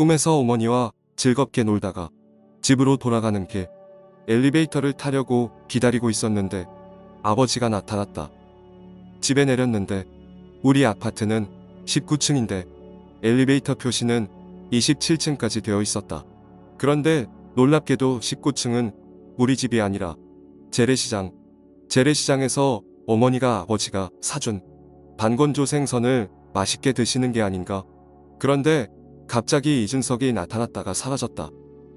꿈에서 어머니와 즐겁게 놀다가 집으로 돌아가는 길 엘리베이터를 타려고 기다리고 있었는데 아버지가 나타났다. 집에 내렸는데 우리 아파트는 19층인데 엘리베이터 표시는 27층까지 되어 있었다. 그런데 놀랍게도 19층은 우리 집이 아니라 재래시장. 재래시장에서 어머니가 아버지가 사준 반건조 생선을 맛있게 드시는 게 아닌가. 그런데 갑자기 이준석이 나타났다가 사라졌다.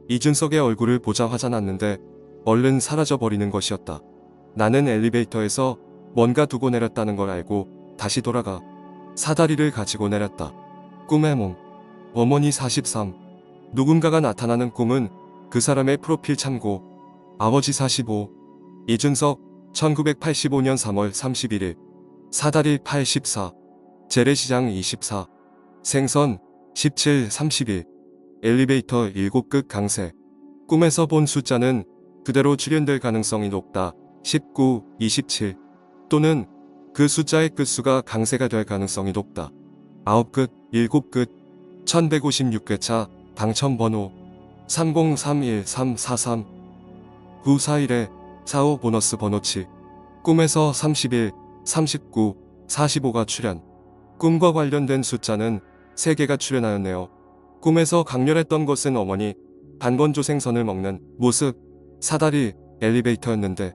이준석의 얼굴을 보자 화가 났는데 얼른 사라져 버리는 것이었다. 나는 엘리베이터에서 뭔가 두고 내렸다는 걸 알고 다시 돌아가 사다리를 가지고 내렸다. 꿈의 몸. 어머니 43. 누군가가 나타나는 꿈은 그 사람의 프로필 참고. 아버지 45. 이준석 1985년 3월 31일. 사다리 84. 재래시장 24. 생선 17, 31. 엘리베이터 7끝 강세. 꿈에서 본 숫자는 그대로 출현될 가능성이 높다. 19, 27. 또는 그 숫자의 끝수가 강세가 될 가능성이 높다. 9끝, 7끝, 1156회차, 당첨번호 3031-343, 941에 45 보너스 번호 7. 꿈에서 31, 39, 45가 출현. 꿈과 관련된 숫자는 3개가 출현하였네요. 꿈에서 강렬했던 것은 어머니, 반건조 생선을 먹는 모습, 사다리, 엘리베이터였는데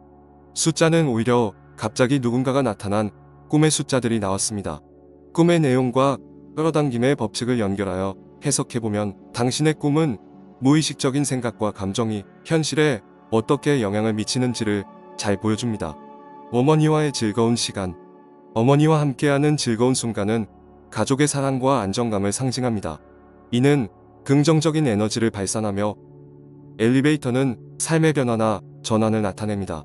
숫자는 오히려 갑자기 누군가가 나타난 꿈의 숫자들이 나왔습니다. 꿈의 내용과 끌어당김의 법칙을 연결하여 해석해보면 당신의 꿈은 무의식적인 생각과 감정이 현실에 어떻게 영향을 미치는지를 잘 보여줍니다. 어머니와의 즐거운 시간. 어머니와 함께하는 즐거운 순간은 가족의 사랑과 안정감을 상징합니다. 이는 긍정적인 에너지를 발산하며 엘리베이터는 삶의 변화나 전환을 나타냅니다.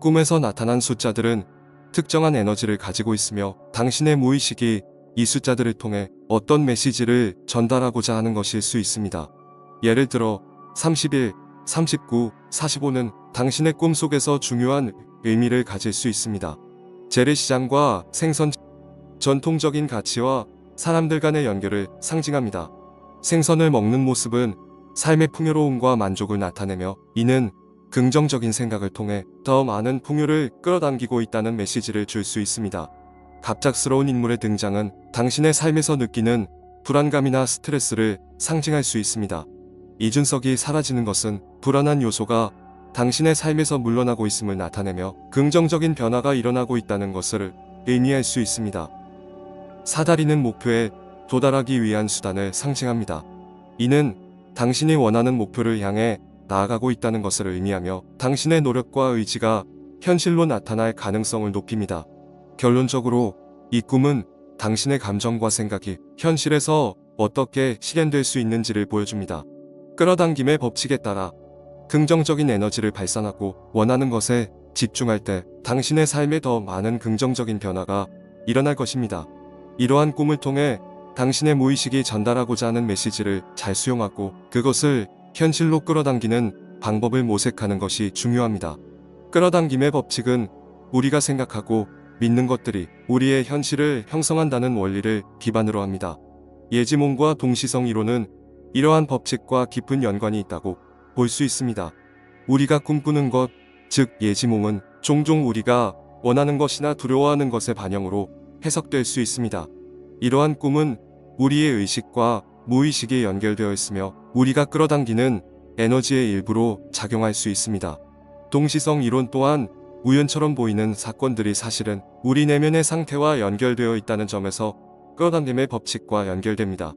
꿈에서 나타난 숫자들은 특정한 에너지를 가지고 있으며 당신의 무의식이 이 숫자들을 통해 어떤 메시지를 전달하고자 하는 것일 수 있습니다. 예를 들어 31, 39, 45는 당신의 꿈 속에서 중요한 의미를 가질 수 있습니다. 재래시장과 생선 전통적인 가치와 사람들 간의 연결을 상징합니다. 생선을 먹는 모습은 삶의 풍요로움과 만족을 나타내며 이는 긍정적인 생각을 통해 더 많은 풍요를 끌어당기고 있다는 메시지를 줄 수 있습니다. 갑작스러운 인물의 등장은 당신의 삶에서 느끼는 불안감이나 스트레스를 상징할 수 있습니다. 이준석이 사라지는 것은 불안한 요소가 당신의 삶에서 물러나고 있음을 나타내며 긍정적인 변화가 일어나고 있다는 것을 의미할 수 있습니다. 사다리는 목표에 도달하기 위한 수단을 상징합니다. 이는 당신이 원하는 목표를 향해 나아가고 있다는 것을 의미하며 당신의 노력과 의지가 현실로 나타날 가능성을 높입니다. 결론적으로 이 꿈은 당신의 감정과 생각이 현실에서 어떻게 실현될 수 있는지를 보여줍니다. 끌어당김의 법칙에 따라 긍정적인 에너지를 발산하고 원하는 것에 집중할 때 당신의 삶에 더 많은 긍정적인 변화가 일어날 것입니다. 이러한 꿈을 통해 당신의 무의식이 전달하고자 하는 메시지를 잘 수용하고 그것을 현실로 끌어당기는 방법을 모색하는 것이 중요합니다. 끌어당김의 법칙은 우리가 생각하고 믿는 것들이 우리의 현실을 형성한다는 원리를 기반으로 합니다. 예지몽과 동시성 이론은 이러한 법칙과 깊은 연관이 있다고 볼 수 있습니다. 우리가 꿈꾸는 것, 즉 예지몽은 종종 우리가 원하는 것이나 두려워하는 것의 반영으로 해석될 수 있습니다. 이러한 꿈은 우리의 의식과 무의식에 연결되어 있으며 우리가 끌어당기는 에너지의 일부로 작용할 수 있습니다. 동시성 이론 또한 우연처럼 보이는 사건들이 사실은 우리 내면의 상태와 연결되어 있다는 점에서 끌어당김의 법칙과 연결됩니다.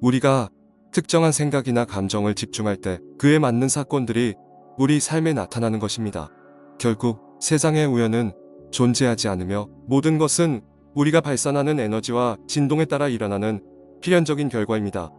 우리가 특정한 생각이나 감정을 집중할 때 그에 맞는 사건들이 우리 삶에 나타나는 것입니다. 결국 세상의 우연은 존재하지 않으며 모든 것은 우리가 발산하는 에너지와 진동에 따라 일어나는 필연적인 결과입니다.